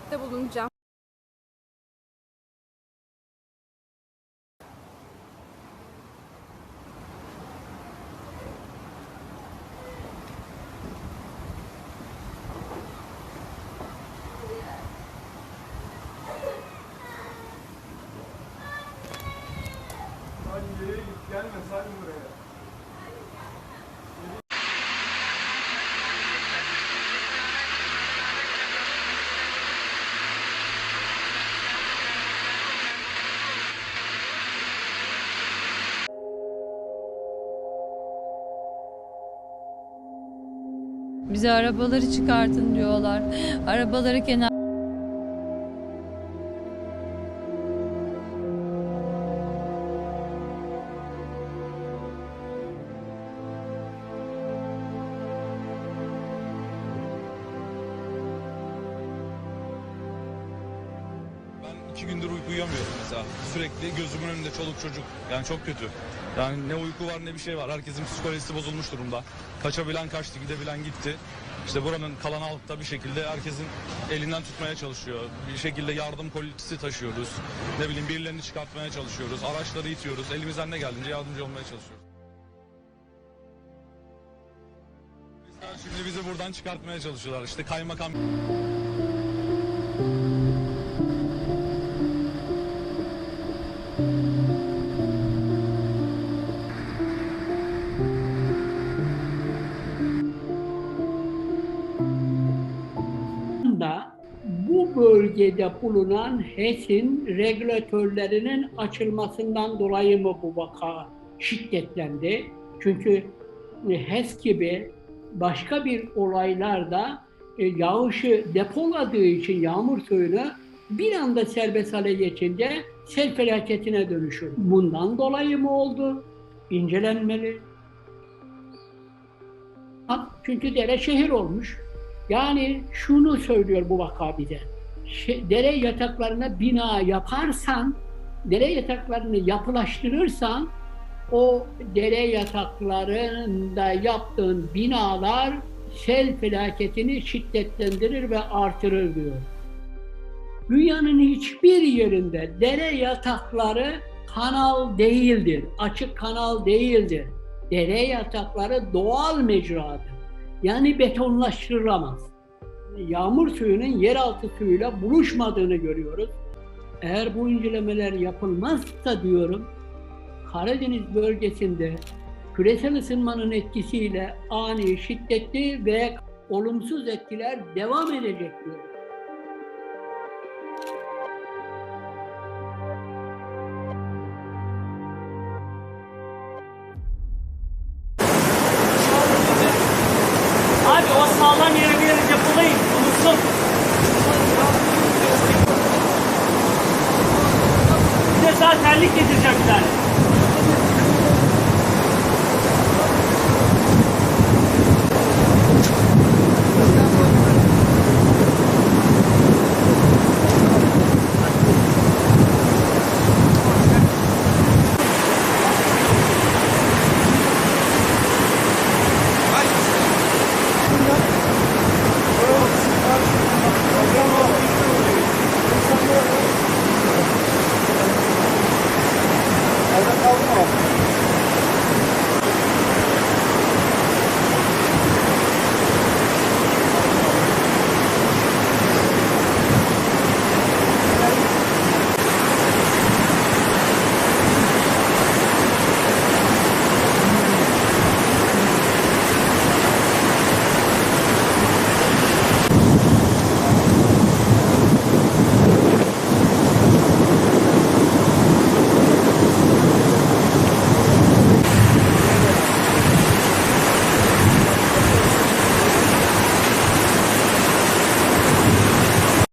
Şikayette bulunacağım. Hadi geriye git gelme sen buraya. Bize arabaları çıkartın diyorlar. Arabaları kenar iki gündür uyku uyuyamıyorum mesela. Sürekli gözümün önünde çoluk çocuk. Yani çok kötü. Yani ne uyku var ne bir şey var. Herkesin psikolojisi bozulmuş durumda. Kaçabilen kaçtı, gidebilen gitti. İşte buranın kalan halkta bir şekilde herkesin elinden tutmaya çalışıyor. Bir şekilde yardım kolisi taşıyoruz. Ne bileyim birilerini çıkartmaya çalışıyoruz. Araçları itiyoruz. Elimizden ne geldiğince yardımcı olmaya çalışıyoruz. Şimdi bizi buradan çıkartmaya çalışıyorlar. İşte kaymakam bu bölgede bulunan HES'in regülatörlerinin açılmasından dolayı mı bu vaka şiddetlendi? Çünkü HES gibi başka bir olaylarda e, yağışı depoladığı için yağmur suyunu bir anda serbest hale geçince sel felaketine dönüşür. Bundan dolayı mı oldu? İncelenmeli. Çünkü dere şehir olmuş. Yani şunu söylüyor bu vaka bize. Dere yataklarına bina yaparsan, dere yataklarını yapılaştırırsan o dere yataklarında yaptığın binalar sel felaketini şiddetlendirir ve artırır diyor. Dünyanın hiçbir yerinde dere yatakları kanal değildir, açık kanal değildir. Dere yatakları doğal mecradır. Yani betonlaştırılamaz. Yağmur suyunun yeraltı suyuyla buluşmadığını görüyoruz. Eğer bu incelemeler yapılmazsa diyorum, Karadeniz bölgesinde küresel ısınmanın etkisiyle ani, şiddetli ve olumsuz etkiler devam edecek diyorum. Terlik tane.